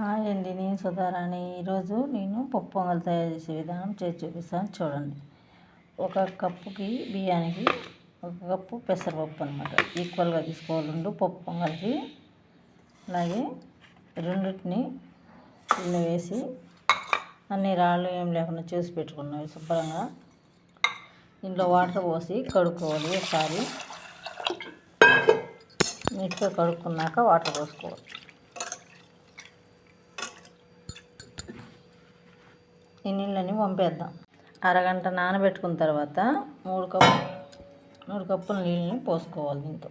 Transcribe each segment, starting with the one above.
Hi అండి నేను సుధారాణి. ఈరోజు నేను పప్పు పొంగల్ తయారు చేసే విధానం చేసి చూపిస్తాను చూడండి. ఒక కప్పుకి బియ్యానికి ఒక కప్పు పెసరపప్పు అనమాట ఈక్వల్గా తీసుకోవాలి. రెండు పప్పు పొంగల్కి అలాగే రెండింటిని ఇల్లు వేసి అన్ని రాళ్ళు ఏం లేకుండా చూసి పెట్టుకున్నవి శుభ్రంగా ఇంట్లో వాటర్ పోసి కడుక్కోవాలి. ఒకసారి నీట్గా కడుక్కున్నాక వాటర్ పోసుకోవాలి. ఈ నీళ్ళని పంపేద్దాం. అరగంట నానబెట్టుకున్న తర్వాత మూడు కప్పు మూడు కప్పుల నీళ్ళని పోసుకోవాలి దీంతో.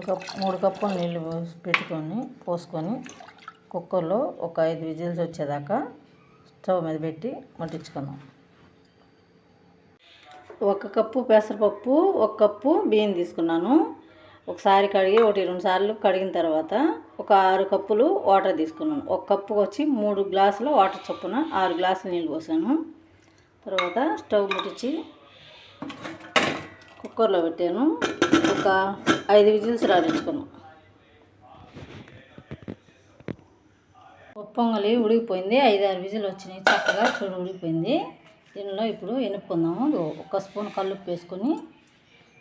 మూడు కప్ మూడు కప్పులు నీళ్ళు పెట్టుకొని పోసుకొని కుక్కర్లో ఒక ఐదు విజిల్స్ వచ్చేదాకా స్టవ్ మీద పెట్టి వండించుకుందాం ఒక కప్పు పెసరపప్పు ఒక కప్పు బియ్యం తీసుకున్నాను. ఒకసారి కడిగి ఒకటి రెండు సార్లు కడిగిన తర్వాత ఒక ఆరు కప్పులు వాటర్ తీసుకున్నాను. ఒక కప్పు వచ్చి మూడు గ్లాసులు వాటర్ చొప్పున ఆరు గ్లాసులు నీళ్ళు పోసాను. తర్వాత స్టవ్ ముట్టించి కుక్కర్లో పెట్టాను. ఒక ఐదు విజిల్స్ రాడించుకున్నాం ఉప్పొంగలి ఉడికిపోయింది. ఐదు ఆరు విజిల్ వచ్చినాయి. చక్కగా చూడు ఉడికిపోయింది. దీనిలో ఇప్పుడు ఎనుపుకుందాము. ఒక స్పూన్ కల్లుప్పు వేసుకొని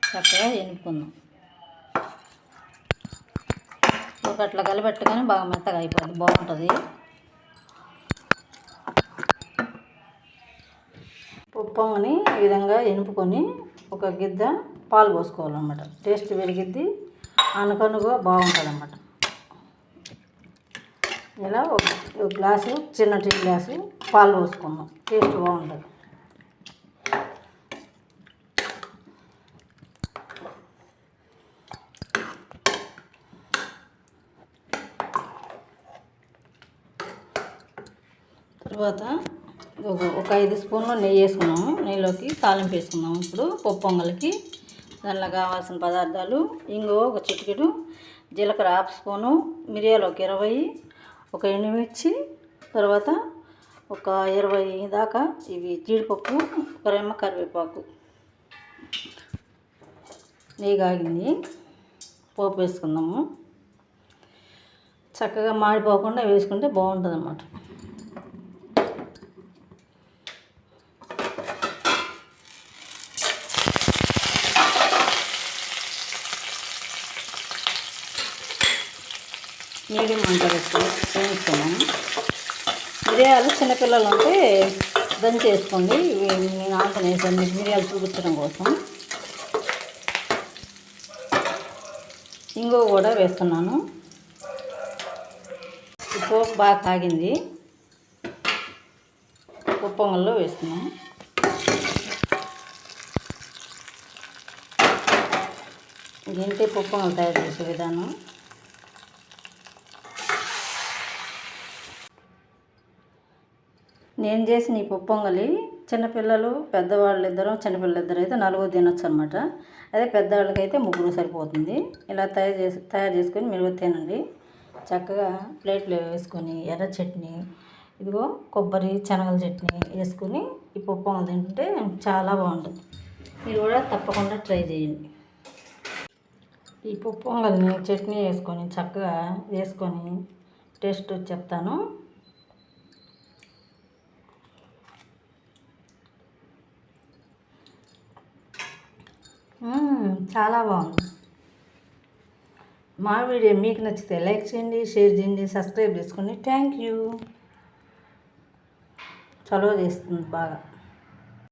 చక్కగా ఎనుపుకుందాం. ఒక అట్లా కలిపెట్టగానే బాగా మెత్తగా అయిపోతుంది బాగుంటుంది. ఉప్పొంగని ఈ విధంగా ఎనుపుకొని ఒక గిద్ద పాలు పోసుకోవాలన్నమాట. టేస్ట్ పెరిగిద్ది అనుకనుగా బాగుంటుంది అన్నమాట ఇలా ఒక గ్లాసు చిన్న టీ గ్లాసు పాలు పోసుకున్నాం. టేస్ట్ బాగుంటుంది. తర్వాత ఒక ఐదు స్పూన్లు నెయ్యి వేసుకున్నాము. నెయ్యిలోకి తాలింపు వేసుకున్నాము ఇప్పుడు పప్పు పొంగల్కి దానిలో కావాల్సిన పదార్థాలు ఇంగు ఒక చిటికెడు జీలకర్ర హాఫ్ స్పూను మిరియాలు ఒక ఇరవై ఒక ఎండుమిర్చి తర్వాత ఒక ఇరవై దాకా ఇవి జీడిపప్పు ఒక రెమ్మ కరివేపాకు. నెయ్యి కాగింది. పోపు వేసుకుందాము. చక్కగా మాడిపోకుండా వేసుకుంటే బాగుంటుంది అన్నమాట మీడియం మంట పెట్టి మిరియాలు చిన్నపిల్లలు ఉంటే దంచి వేసుకోండి నేను ఆంట వేసాను మిరియాలు చూపించడం కోసం. ఇంగో కూడా వేస్తున్నాను. పోపు బాగా కాగింది ఉప్పొంగల్లో వేస్తున్నాను. ఇంతే పప్పు తయారు చేసే విధానం. నేను చేసిన ఈ పొప్పొంగలి చిన్నపిల్లలు పెద్దవాళ్ళు ఇద్దరు చిన్నపిల్లలు ఇద్దరు అయితే నలుగురు తినొచ్చు అనమాట అదే పెద్దవాళ్ళకి అయితే ముగ్గురు సరిపోతుంది. ఇలా తయారు చేసి తయారు చేసుకొని మీరు తినండి. చక్కగా ప్లేట్లో వేసుకొని ఎర్ర చట్నీ ఇదిగో కొబ్బరి శనగల చట్నీ వేసుకొని ఈ పొప్పొంగలు తింటే చాలా బాగుంటుంది. మీరు కూడా తప్పకుండా ట్రై చేయండి. ఈ పొప్పొంగల్ని చట్నీ వేసుకొని చక్కగా వేసుకొని టేస్ట్ చెప్తాను. చాలా బాగుంది. మా వీడియో మీకు నచ్చితే లైక్ చేయండి షేర్ చేయండి సబ్స్క్రైబ్ చేసుకోండి థ్యాంక్ యూ. చలవ చేస్తుంది బాగా.